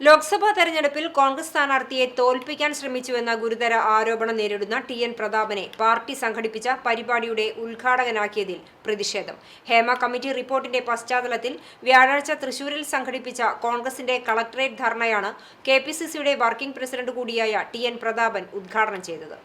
ലോക്സഭാ തെരഞ്ഞെടുപ്പിൽ കോൺഗ്രസ് സ്ഥാനാർത്ഥിയെ തോൽപ്പിക്കാൻ ശ്രമിച്ചുവെന്ന ഗുരുതര ആരോപണം നേരിടുന്ന ടി എൻ പ്രതാപനെ പാർട്ടി സംഘടിപ്പിച്ച പരിപാടിയുടെ ഉദ്ഘാടകനാക്കിയതിൽ പ്രതിഷേധം. ഹേമ കമ്മിറ്റി റിപ്പോർട്ടിന്റെ പശ്ചാത്തലത്തിൽ വ്യാഴാഴ്ച തൃശൂരിൽ സംഘടിപ്പിച്ച കോൺഗ്രസിന്റെ കളക്ടറേറ്റ് ധർണയാണ് കെ വർക്കിംഗ് പ്രസിഡന്റ് കൂടിയായ ടി എൻ പ്രതാപൻ ഉദ്ഘാടനം ചെയ്തത്.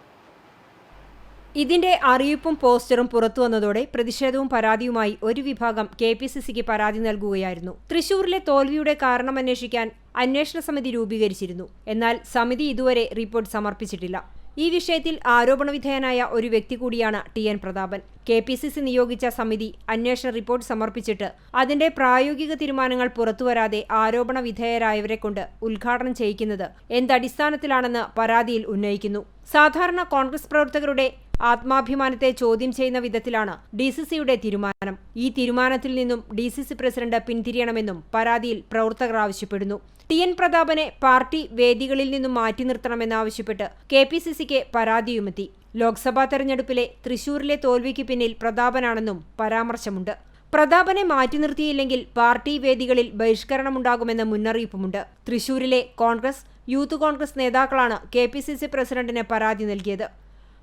ഇതിന്റെ അറിയിപ്പും പോസ്റ്ററും പുറത്തുവന്നതോടെ പ്രതിഷേധവും പരാതിയുമായി ഒരു വിഭാഗം കെ പി സി സിക്ക് പരാതി നൽകുകയായിരുന്നു. തൃശൂരിലെ തോൽവിയുടെ കാരണം അന്വേഷിക്കാൻ അന്വേഷണ സമിതി രൂപീകരിച്ചിരുന്നു. എന്നാൽ സമിതി ഇതുവരെ റിപ്പോർട്ട് സമർപ്പിച്ചിട്ടില്ല. ഈ വിഷയത്തിൽ ആരോപണവിധേയനായ ഒരു വ്യക്തി കൂടിയാണ് T N Prathapan. K P C C നിയോഗിച്ച സമിതി അന്വേഷണ റിപ്പോർട്ട് സമർപ്പിച്ചിട്ട് അതിന്റെ പ്രായോഗിക തീരുമാനങ്ങൾ പുറത്തുവരാതെ ആരോപണ വിധേയരായവരെ കൊണ്ട് ഉദ്ഘാടനം ചെയ്യിക്കുന്നത് എന്തടിസ്ഥാനത്തിലാണെന്ന് പരാതിയിൽ ഉന്നയിക്കുന്നു. സാധാരണ കോൺഗ്രസ് പ്രവർത്തകരുടെ ആത്മാഭിമാനത്തെ ചോദ്യം ചെയ്യുന്ന വിധത്തിലാണ് ഡി സി സിയുടെ തീരുമാനം. ഈ തീരുമാനത്തിൽ നിന്നും ഡി സി സി പ്രസിഡന്റ് പിന്തിരിയണമെന്നും പരാതിയിൽ പ്രവർത്തകർ ആവശ്യപ്പെടുന്നു. ടി എൻ പ്രതാപനെ പാർട്ടി വേദികളിൽ നിന്നും മാറ്റി നിർത്തണമെന്നാവശ്യപ്പെട്ട് കെ പി സി സിക്ക് പരാതിയുമെത്തി. ലോക്സഭാ തെരഞ്ഞെടുപ്പിലെ തൃശൂരിലെ തോൽവിക്ക് പിന്നിൽ പ്രതാപനാണെന്നും പരാമർശമുണ്ട്. പ്രതാപനെ മാറ്റി നിർത്തിയില്ലെങ്കിൽ പാർട്ടി വേദികളിൽ ബഹിഷ്കരണമുണ്ടാകുമെന്ന മുന്നറിയിപ്പുമുണ്ട്. തൃശൂരിലെ കോൺഗ്രസ് യൂത്ത് കോൺഗ്രസ് നേതാക്കളാണ് കെ പി സി സി പ്രസിഡന്റിന് പരാതി നൽകിയത്.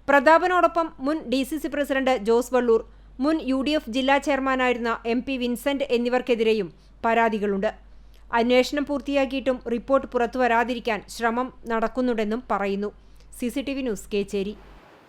പ്രതാപനോടൊപ്പം മുൻ D C C president Jose Vallur മുൻ യു ഡി എഫ് ജില്ലാ ചെയർമാനായിരുന്ന എം പി വിൻസെന്റ് എന്നിവർക്കെതിരെയും പരാതികളുണ്ട്. അന്വേഷണം പൂർത്തിയാക്കിയിട്ടും റിപ്പോർട്ട് പുറത്തുവരാതിരിക്കാൻ ശ്രമം നടക്കുന്നുണ്ടെന്നും പറയുന്നു. C C T V news Kechery.